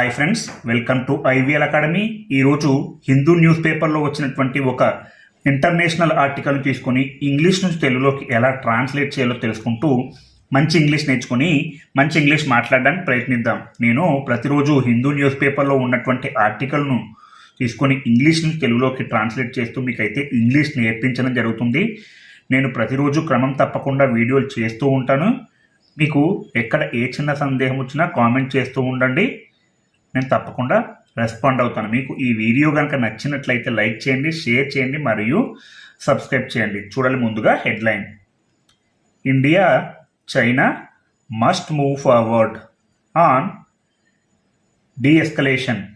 Hi friends welcome to IVL academy ఈరోజు Hindu news పేపర్లో వచ్చినటువంటి ఒక ఇంటర్నేషనల్ ఆర్టికల్ తీసుకొని ఇంగ్లీష్ నుంచి తెలుగులోకి ఎలా ట్రాన్స్లేట్ చేయాలో తెలుసుకుంటూ మంచి ఇంగ్లీష్ నేర్చుకొని మంచి ఇంగ్లీష్ మాట్లాడడానికి ప్రయత్నిద్దాం. నేను ప్రతిరోజు హిందూ న్యూస్ పేపర్లో ఉన్నటువంటి ఆర్టికల్ను తీసుకొని ఇంగ్లీష్ నుంచి తెలుగులోకి ట్రాన్స్లేట్ చేస్తూ మీకైతే ఇంగ్లీష్ నేర్పించడం జరుగుతుంది. నేను ప్రతిరోజు క్రమం తప్పకుండా వీడియోలు చేస్తూ ఉంటాను. మీకు ఎక్కడ ఏ చిన్న సందేహం వచ్చినా కామెంట్ చేస్తూ ఉండండి. నేను తప్పకుండా రెస్పాండ్ అవుతాను. మీకు ఈ వీడియో కనుక నచ్చినట్లయితే లైక్ చేయండి షేర్ చేయండి మరియు సబ్స్క్రైబ్ చేయండి. చూడాలి ముందుగా headline. India China must move forward on de-escalation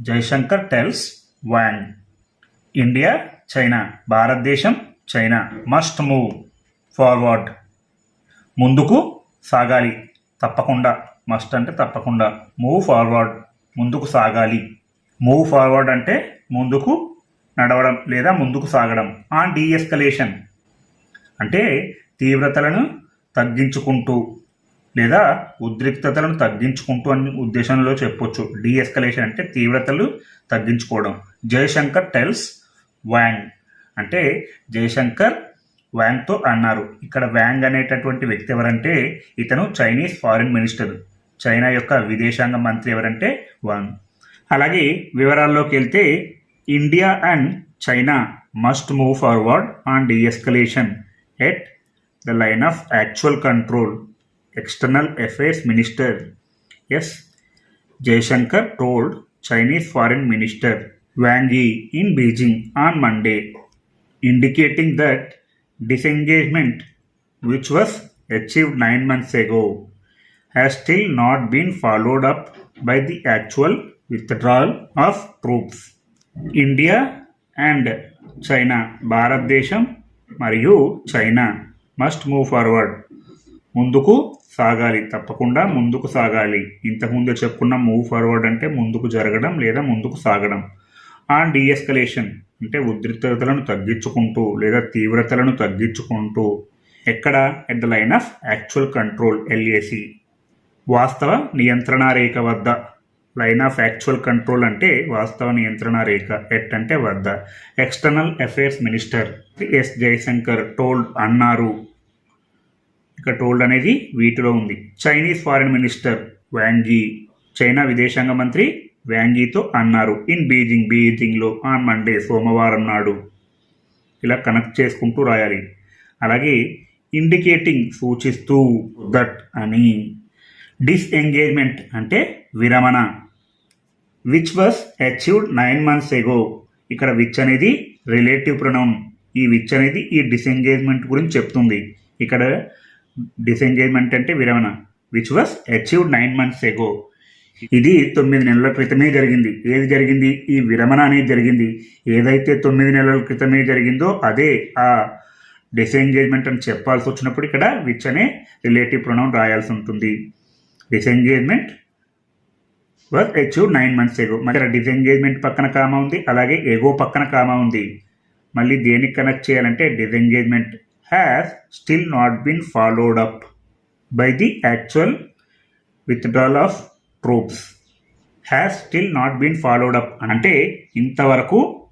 Jaishankar tells Wang India China భారతదేశం చైనా మస్ట్ మూవ్ ఫార్వర్డ్ ముందుకు సాగాలి. తప్పకుండా. మస్ట్ అంటే తప్పకుండా. మూవ్ ఫార్వర్డ్ ముందుకు సాగాలి. మూవ్ ఫార్వర్డ్ అంటే ముందుకు నడవడం లేదా ముందుకు సాగడం. ఆన్ డీఎస్కలేషన్ అంటే తీవ్రతలను తగ్గించుకుంటూ లేదా ఉద్రిక్తతలను తగ్గించుకుంటూ అని ఉద్దేశంలో చెప్పొచ్చు. డీఎస్కలేషన్ అంటే తీవ్రతలు తగ్గించుకోవడం. జయశంకర్ టెల్స్ వ్యాంగ్ అంటే జయశంకర్ వ్యాంగ్తో అన్నారు. ఇక్కడ వ్యాంగ్ అనేటటువంటి వ్యక్తి ఎవరంటే ఇతను చైనీస్ ఫారిన్ మినిస్టర్ చైనా యొక్క విదేశాంగ మంత్రి ఎవరంటే వాంగ్. అలాగే వివరాల్లోకి వెళ్తే India and China must move forward on de-escalation at the line of actual control external affairs minister. S. Jaishankar told Chinese foreign minister Wang Yi in Beijing on Monday indicating indicating that disengagement, which was achieved nine months ago, has still not been followed up by the actual withdrawal of troops. India and China భారతదేశం మరియు China must move forward ముందుకు సాగాలి తప్పకుండా ముందుకు సాగాలి. ఇంతకుముందు చెప్పుకున్న move forward అంటే ముందుకు జరగడం లేదా ముందుకు సాగడం. ఆన్ డిఎస్కలేషన్ అంటే ఉద్రిక్తతలను తగ్గించుకుంటూ లేదా తీవ్రతలను తగ్గించుకుంటూ. ఎక్కడ? At the line of actual control LAC వాస్తవ నియంత్రణ రేఖ వద్ద. లైన్ ఆఫ్ యాక్చువల్ కంట్రోల్ అంటే వాస్తవ నియంత్రణ రేఖ ఎట్ అంటే వద్ద. External affairs minister. S. Jaishankar told అన్నారు. ఇక టోల్డ్ అనేది వీటిలో ఉంది. Chinese foreign minister Wang Yi. China విదేశాంగ మంత్రి వ్యాంగీతో అన్నారు. ఇన్ బీజింగ్ బీజింగ్లో ఆన్ మండే సోమవారం నాడు. ఇలా కనెక్ట్ చేసుకుంటూ రాయాలి. అలాగే ఇండికేటింగ్ సూచిస్తూ దట్ అని. డిస్ఎంగేజ్మెంట్ అంటే విరమణ which was achieved nine months ago ఇక్కడ విచ్ అనేది రిలేటివ్ ప్రొనౌన్ ఈ విచ్ అనేది ఈ డిసెంగేజ్మెంట్ గురించి చెప్తుంది. ఇక్కడ డిసెంగేజ్మెంట్ అంటే విరమణ which was achieved nine months ago ఇది తొమ్మిది నెలల క్రితమే జరిగింది. ఏది జరిగింది? ఈ విరమణ అనేది జరిగింది. ఏదైతే తొమ్మిది నెలల క్రితమే జరిగిందో అదే ఆ డిసెంగేజ్మెంట్ అని చెప్పాల్సి వచ్చినప్పుడు ఇక్కడ విచ్ అనే రిలేటివ్ ప్రొనౌన్ రాయాల్సి ఉంటుంది. Disengagement was achieve nine months ago మరి డిసెంగేజ్మెంట్ పక్కన కామా ఉంది అలాగే ఎగో పక్కన కామా ఉంది. మళ్ళీ దేనికి కనెక్ట్ చేయాలంటే disengagement has still not been followed up by the actual withdrawal of troops has still not been followed up అంటే ఇంతవరకు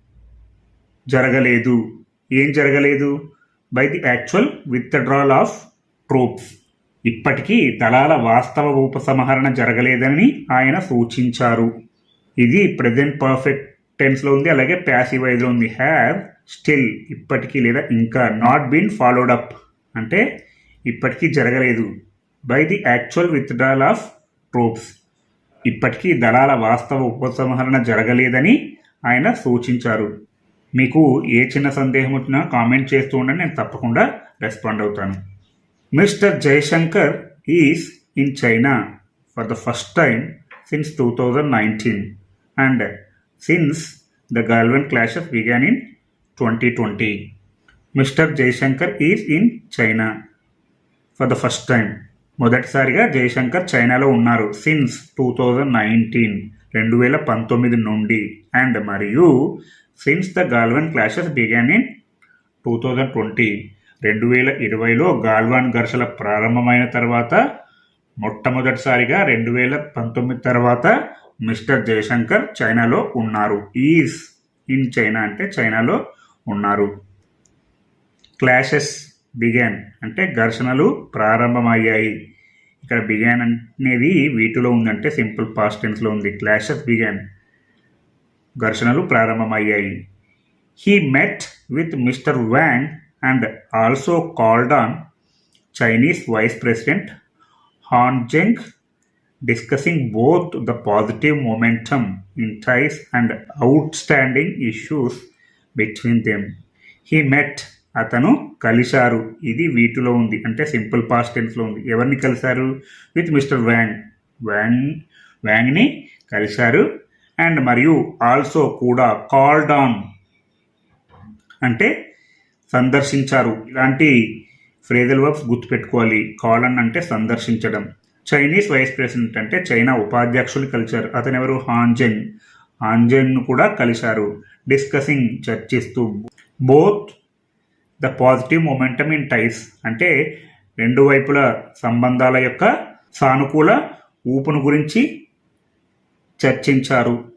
జరగలేదు. ఏం జరగలేదు? By the actual withdrawal of troops ఇప్పటికీ దళాల వాస్తవ ఉపసంహరణ జరగలేదని ఆయన సూచించారు. ఇది ప్రజెంట్ పర్ఫెక్ట్ టెన్స్లో ఉంది అలాగే ప్యాసివ్ వైజ్లో ఉంది. హ్యావ్ స్టిల్ ఇప్పటికీ లేదా ఇంకా నాట్ బీన్ ఫాలోడ్ అప్ అంటే ఇప్పటికీ జరగలేదు. By the actual withdrawal of troops ఇప్పటికీ దళాల వాస్తవ ఉపసంహరణ జరగలేదని ఆయన సూచించారు. మీకు ఏ చిన్న సందేహం వచ్చినా కామెంట్ చేస్తూ ఉండండి నేను తప్పకుండా రెస్పాండ్ అవుతాను. Mister Jaishankar is in China for the first time since two thousand nineteen and since the Galwan clashes began in twenty twenty. Mister Jaishankar is in China for the first time. మొదటిసారిగా జయశంకర్ చైనాలో ఉన్నారు since two thousand nineteen రెండు వేల పంతొమ్మిది నుండి. And మరియు since the Galwan clashes began in two thousand twenty. రెండు వేల ఇరవైలో గాల్వాన్ ఘర్షణ ప్రారంభమైన తర్వాత మొట్టమొదటిసారిగా రెండు వేల పంతొమ్మిది తర్వాత మిస్టర్ జయశంకర్ చైనాలో ఉన్నారు. ఈజ్ ఇన్ చైనా అంటే చైనాలో ఉన్నారు. క్లాషెస్ బిగాన్ అంటే ఘర్షణలు ప్రారంభమయ్యాయి. ఇక్కడ బిగాన్ అనేది వీటిలో ఉందంటే సింపుల్ పాస్ట్ టెన్స్లో ఉంది. క్లాషెస్ బిగాన్ ఘర్షణలు ప్రారంభమయ్యాయి. He met with mister Wang and also called on Chinese vice president Han discussing discussing both the positive momentum in ties and outstanding issues between them. He met అతను కలిశారు. ఇది వీటిలో ఉంది. అంటే simple past టెన్స్లో ఉంది. ఎవరిని కలిశారు? విత్ మిస్టర్ వ్యాంగ్ వ్యాంగ్ వ్యాంగ్ని కలిశారు. అండ్ మరియు ఆల్సో కూడా కాల్డ్ ఆన్ అంటే సందర్శించారు. ఇలాంటి ఫ్రేజల్ వర్బ్స్ గుర్తుపెట్టుకోవాలి. కాలన్ అంటే సందర్శించడం. చైనీస్ వైస్ ప్రెసిడెంట్ అంటే చైనా ఉపాధ్యక్షులు కలిశారు. అతను ఎవరు హాంజెన్ హాంజెన్ కూడా కలిశారు. డిస్కసింగ్ చర్చిస్తూ. Both the positive momentum in ties అంటే రెండు వైపుల సంబంధాల యొక్క సానుకూల ఊపును గురించి చర్చించారు.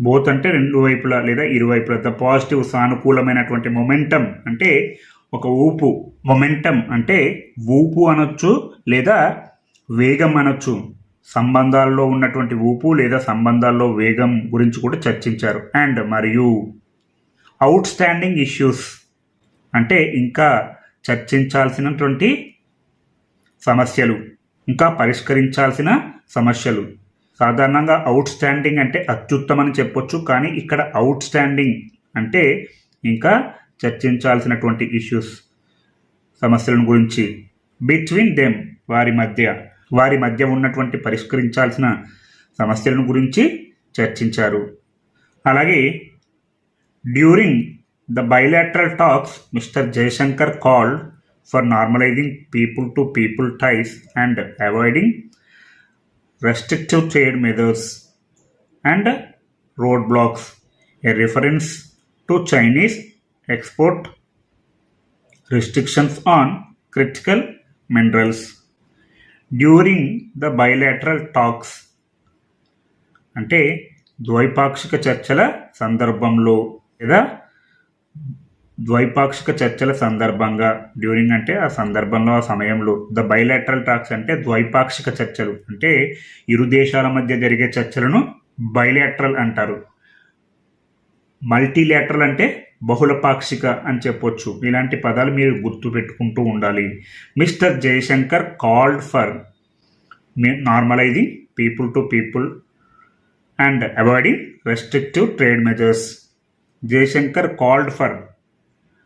బోత్ అంటే రెండు వైపులా లేదా ఇరువైపులా ద పాజిటివ్ సానుకూలమైనటువంటి మొమెంటం అంటే ఒక ఊపు. మొమెంటం అంటే ఊపు అనొచ్చు లేదా వేగం అనొచ్చు. సంబంధాల్లో ఉన్నటువంటి ఊపు లేదా సంబంధాల్లో వేగం గురించి కూడా చర్చించారు. అండ్ మరియు అవుట్ స్టాండింగ్ ఇష్యూస్ అంటే ఇంకా చర్చించాల్సినటువంటి సమస్యలు ఇంకా పరిష్కరించాల్సిన సమస్యలు. సాధారణంగా అవుట్ స్టాండింగ్ అంటే అత్యుత్తమని చెప్పొచ్చు కానీ ఇక్కడ అవుట్ స్టాండింగ్ అంటే ఇంకా చర్చించాల్సినటువంటి ఇష్యూస్ సమస్యలను గురించి. బిట్వీన్ దెమ్ వారి మధ్య వారి మధ్య ఉన్నటువంటి పరిష్కరించాల్సిన సమస్యలను గురించి చర్చించారు. అలాగే during the bilateral talks mister Jaishankar called for normalising people to people ties and avoiding restrictive trade methods and road blocks a reference to Chinese export restrictions on critical minerals during the bilateral talks అంటే ద్వైపాక్షిక చర్చల సందర్భంలో లేదా ద్వైపాక్షిక చర్చల సందర్భంగా during అంటే ఆ సందర్భంలో ఆ సమయంలో. ద బయలాటరల్ టాక్స్ అంటే ద్వైపాక్షిక చర్చలు. అంటే ఇరు దేశాల మధ్య జరిగే చర్చలను బయలాటరల్ అంటారు. మల్టీలేటరల్ అంటే బహుళపాక్షిక అని చెప్పొచ్చు. ఇలాంటి పదాలు మీరు గుర్తు పెట్టుకుంటూ ఉండాలి. Mister Jaishankar called for normalising people to people and avoiding restrictive trade measures. Jaishankar called for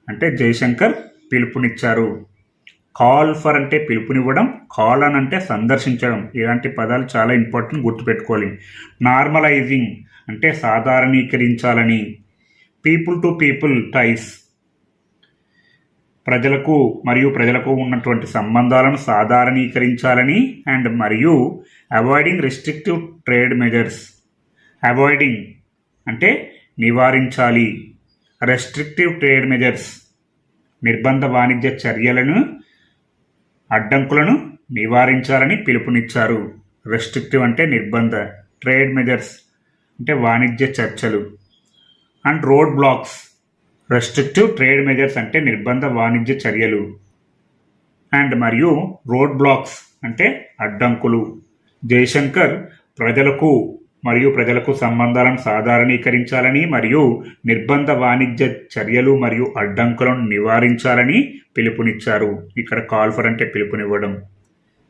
అంటే జయశంకర్ పిలుపునిచ్చారు. కాల్ ఫర్ అంటే పిలుపునివ్వడం కాల్ అని అంటే సందర్శించడం ఇలాంటి పదాలు చాలా ఇంపార్టెంట్ గుర్తుపెట్టుకోవాలి. నార్మలైజింగ్ అంటే సాధారణీకరించాలని. People to people ties. ప్రజలకు మరియు ప్రజలకు ఉన్నటువంటి సంబంధాలను సాధారణీకరించాలని అండ్ మరియు avoiding restrictive trade measures. Avoiding అంటే నివారించాలి. Restrictive trade measures. నిర్బంధ వాణిజ్య చర్యలను అడ్డంకులను నివారించాలని పిలుపునిచ్చారు. రెస్ట్రిక్టివ్ అంటే నిర్బంధ ట్రేడ్ మెజర్స్ అంటే వాణిజ్య చర్చలు. And road blocks restrictive trade measures అంటే నిర్బంధ వాణిజ్య చర్యలు. అండ్ మరియు రోడ్ బ్లాక్స్ అంటే అడ్డంకులు. జయశంకర్ ప్రజలకు మరియు ప్రజలకు సంబంధాలను సాధారణీకరించాలని మరియు నిర్బంధ వాణిజ్య చర్యలు మరియు అడ్డంకులను నివారించాలని పిలుపునిచ్చారు. ఇక్కడ కాల్ఫర్ అంటే పిలుపునివ్వడం.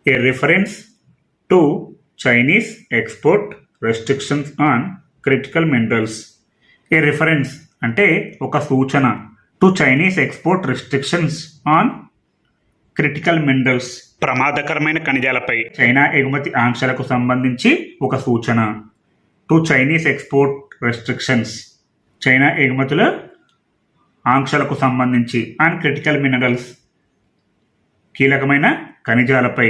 A reference to Chinese export restrictions on critical minerals a reference అంటే ఒక సూచన to Chinese export restrictions on critical minerals ప్రమాదకరమైన ఖనిజాలపై. చైనా ఎగుమతి ఆంక్షలకు సంబంధించి ఒక సూచన. To Chinese export restrictions China ఎగుమతుల ఆంక్షలకు సంబంధించి అండ్ క్రిటికల్ మినరల్స్ కీలకమైన ఖనిజాలపై.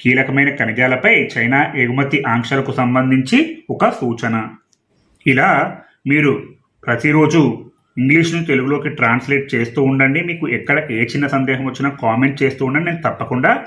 కీలకమైన ఖనిజాలపై చైనా ఎగుమతి ఆంక్షలకు సంబంధించి ఒక సూచన. ఇలా మీరు ప్రతిరోజు ఇంగ్లీష్ను తెలుగులోకి ట్రాన్స్లేట్ చేస్తూ ఉండండి. మీకు ఎక్కడ ఏ చిన్న సందేహం వచ్చినా కామెంట్ చేస్తూ ఉండండి. నేను తప్పకుండా